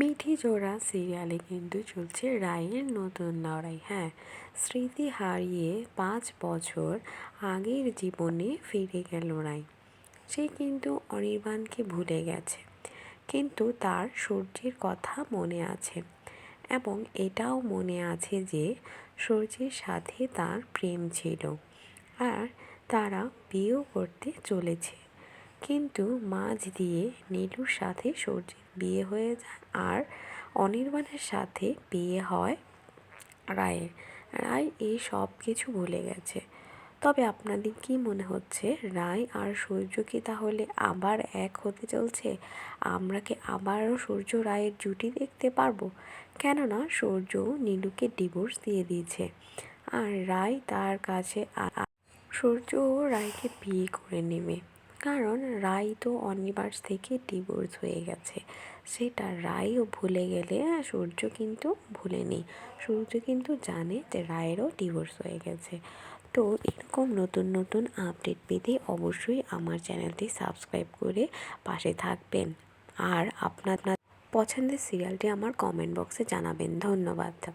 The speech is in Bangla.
মিঠি জোড়া সিরিয়ালে কিন্তু চলছে রায়ের নতুন লড়াই। হ্যাঁ স্মৃতি হারিয়ে পাঁচ বছর আগের জীবনে ফিরে গেল রায় সে কিন্তু অনির্বাণকে ভুলে গেছে, কিন্তু তার সূর্যের কথা মনে আছে এবং এটাও মনে আছে যে সূর্যের সাথে তার প্রেম ছিল আর তারা বিয়েও করতে চলেছে। কিন্তু মাঝ দিয়ে নীলুর সাথে সূর্যের বিয়ে হয়ে যায় আর অনির্বাণের সাথে বিয়ে হয় রায়ের। রায় এই সব কিছু ভুলে গেছে। তবে আপনাদের কি মনে হচ্ছে, রায় আর সূর্য কি তাহলে আবার এক হতে চলছে? আমরা কি আবারও সূর্য রায়ের জুটি দেখতে পারব? কেননা সূর্য নীলুকে ডিভোর্স দিয়ে দিয়েছে। আর রায় তার কাছে সূর্য ও রায়কে বিয়ে করে নেবে। কারণ রায় তো অনিবার্স থেকে ডিভোর্স হয়ে গেছে। সেটা রায়ও ভুলে গেলে সূর্য কিন্তু ভুলেনি। সূর্য কিন্তু জানে যে রায়েরও ডিভোর্স হয়ে গেছে। তো এরকম নতুন নতুন আপডেট পেতে অবশ্যই আমার চ্যানেলটি সাবস্ক্রাইব করে পাশে থাকবেন। আর আপনার পছন্দের সিরিয়ালটি আমার কমেন্ট বক্সে জানাবেন। ধন্যবাদ।